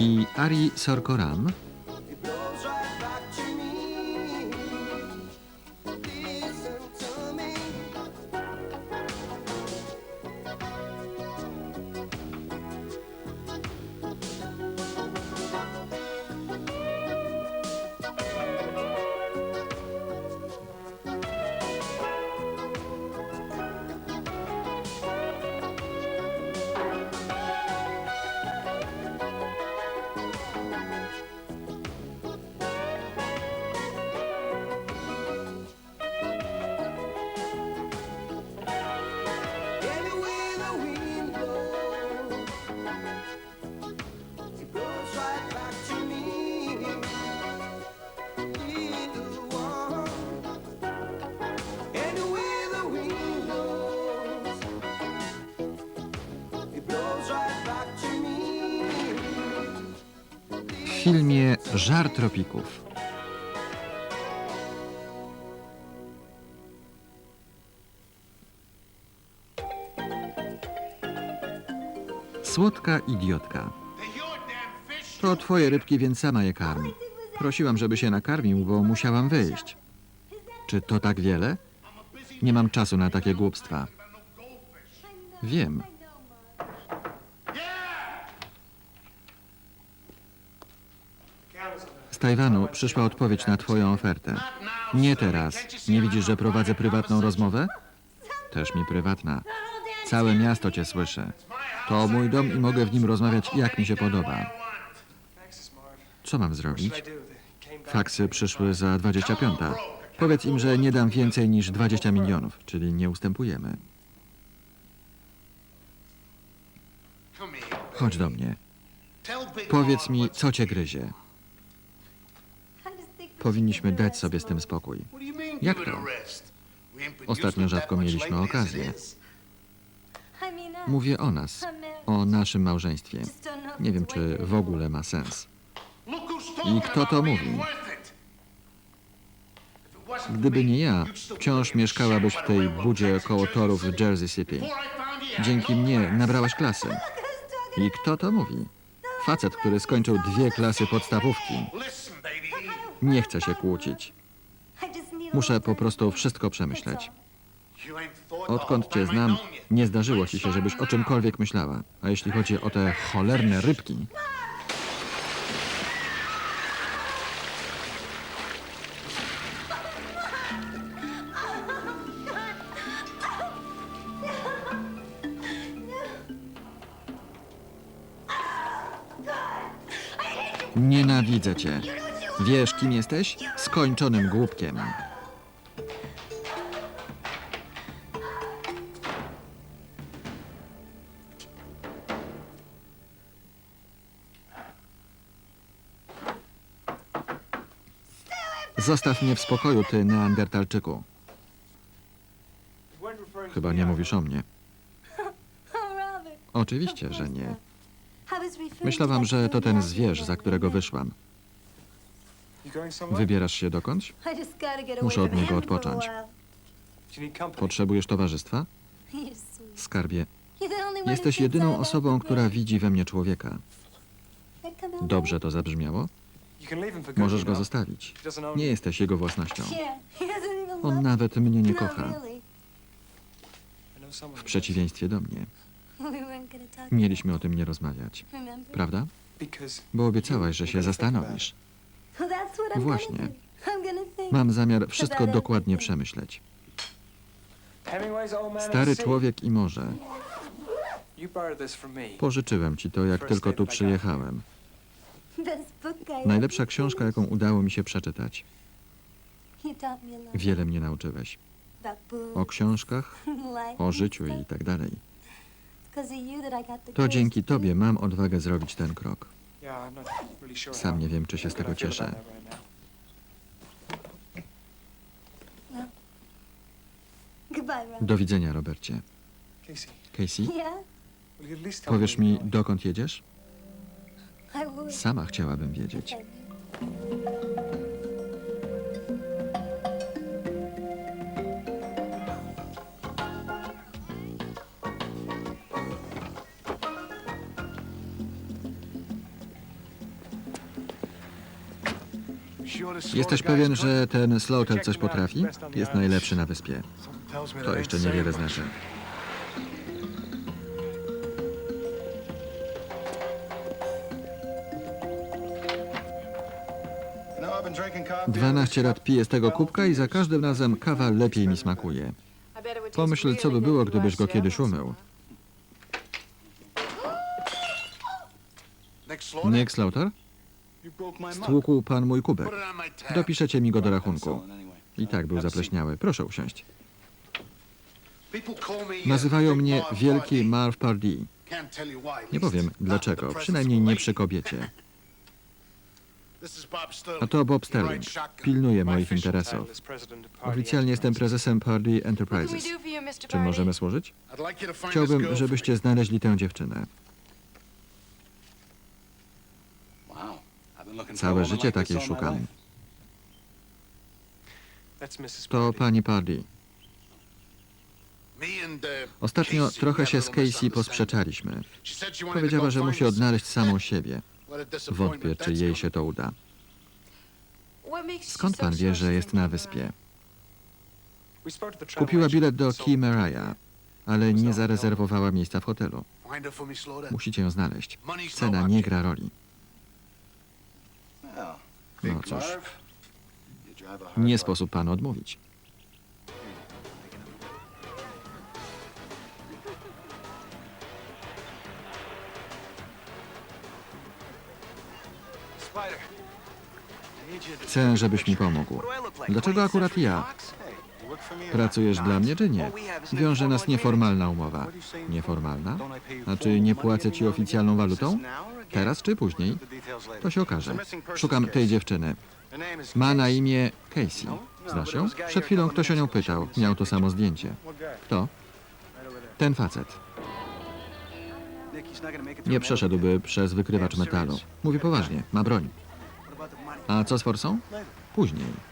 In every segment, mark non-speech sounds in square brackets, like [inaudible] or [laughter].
i Ari Sorkoram, filmie Żar tropików. Słodka idiotka. To twoje rybki, więc sama je karm. Prosiłam, żeby się nakarmił, bo musiałam wyjść. Czy to tak wiele? Nie mam czasu na takie głupstwa. Wiem. Tajwanu przyszła odpowiedź na twoją ofertę. Nie teraz. Nie widzisz, że prowadzę prywatną rozmowę? Też mi prywatna. Całe miasto cię słyszy. To mój dom i mogę w nim rozmawiać jak mi się podoba. Co mam zrobić? Faksy przyszły za 25. Powiedz im, że nie dam więcej niż 20 milionów, czyli nie ustępujemy. Chodź do mnie. Powiedz mi, co cię gryzie. Powinniśmy dać sobie z tym spokój. Jak to? Ostatnio rzadko mieliśmy okazję. Mówię o nas, o naszym małżeństwie. Nie wiem, czy w ogóle ma sens. I kto to mówi? Gdyby nie ja, wciąż mieszkałabyś w tej budzie koło torów w Jersey City. Dzięki mnie nabrałaś klasy. I kto to mówi? Facet, który skończył dwie klasy podstawówki. Nie chcę się kłócić. Muszę po prostu wszystko przemyśleć. Odkąd cię znam, nie zdarzyło ci się, żebyś o czymkolwiek myślała. A jeśli chodzi o te cholerne rybki, nienawidzę cię. Wiesz, kim jesteś? Skończonym głupkiem. Zostaw mnie w spokoju, ty neandertalczyku. Chyba nie mówisz o mnie. Oczywiście, że nie. Myślałam, że to ten zwierz, za którego wyszłam. Wybierasz się dokądś? Muszę od niego odpocząć. Potrzebujesz towarzystwa? Skarbie, jesteś jedyną osobą, która widzi we mnie człowieka. Dobrze to zabrzmiało? Możesz go zostawić. Nie jesteś jego własnością. On nawet mnie nie kocha, w przeciwieństwie do mnie. Mieliśmy o tym nie rozmawiać, prawda? Bo obiecałaś, że się zastanowisz. Właśnie. Mam zamiar wszystko dokładnie przemyśleć. Stary człowiek i morze. Pożyczyłem ci to, jak tylko tu przyjechałem. Najlepsza książka, jaką udało mi się przeczytać. Wiele mnie nauczyłeś. O książkach, o życiu i tak dalej. To dzięki tobie mam odwagę zrobić ten krok. Sam nie wiem, czy się z tego cieszę. Do widzenia, Robercie. Casey, powiesz mi, dokąd jedziesz? Sama chciałabym wiedzieć. Jesteś pewien, że ten Slaughter coś potrafi? Jest najlepszy na wyspie. To jeszcze niewiele znaczy. Dwanaście lat piję z tego kubka i za każdym razem kawa lepiej mi smakuje. Pomyśl, co by było, gdybyś go kiedyś umył. Nick Slaughter? Stłukł pan mój kubek. Dopiszecie mi go do rachunku. I tak był zapleśniały. Proszę usiąść. Nazywają mnie Wielki Marv Pardee. Nie powiem dlaczego, przynajmniej nie przy kobiecie. [laughs] A to Bob Sterling. Pilnuje moich interesów. Oficjalnie jestem prezesem Pardee Enterprises. Czym możemy służyć? Chciałbym, żebyście znaleźli tę dziewczynę. Całe życie takiej szukam. To pani Pardee. Ostatnio trochę się z Casey posprzeczaliśmy. Powiedziała, że musi odnaleźć samą siebie. Wątpię, czy jej się to uda. Skąd pan wie, że jest na wyspie? Kupiła bilet do Key Mariah, ale nie zarezerwowała miejsca w hotelu. Musicie ją znaleźć. Cena nie gra roli. No cóż, nie sposób panu odmówić. Chcę, żebyś mi pomógł. Dlaczego akurat ja? Pracujesz dla mnie, czy nie? Wiąże nas nieformalna umowa. Nieformalna? A czy nie płacę ci oficjalną walutą? Teraz czy później? To się okaże. Szukam tej dziewczyny. Ma na imię Casey. Znasz ją? Przed chwilą ktoś o nią pytał. Miał to samo zdjęcie. Kto? Ten facet. Nie przeszedłby przez wykrywacz metalu. Mówi poważnie, ma broń. A co z forsą? Później.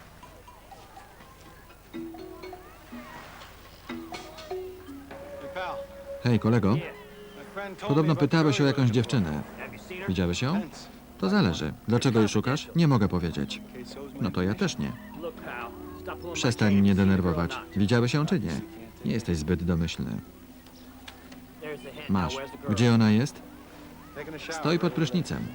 Hej, kolego. Podobno pytałeś o jakąś dziewczynę. Widziałeś ją? To zależy. Dlaczego jej szukasz? Nie mogę powiedzieć. No to ja też nie. Przestań mnie denerwować. Widziałeś ją czy nie? Nie jesteś zbyt domyślny. Masz. Gdzie ona jest? Stoi pod prysznicem.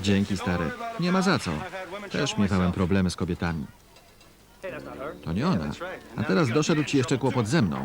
Dzięki, stary. Nie ma za co. Też miewałem problemy z kobietami. To nie ona. A teraz doszedł ci jeszcze kłopot ze mną.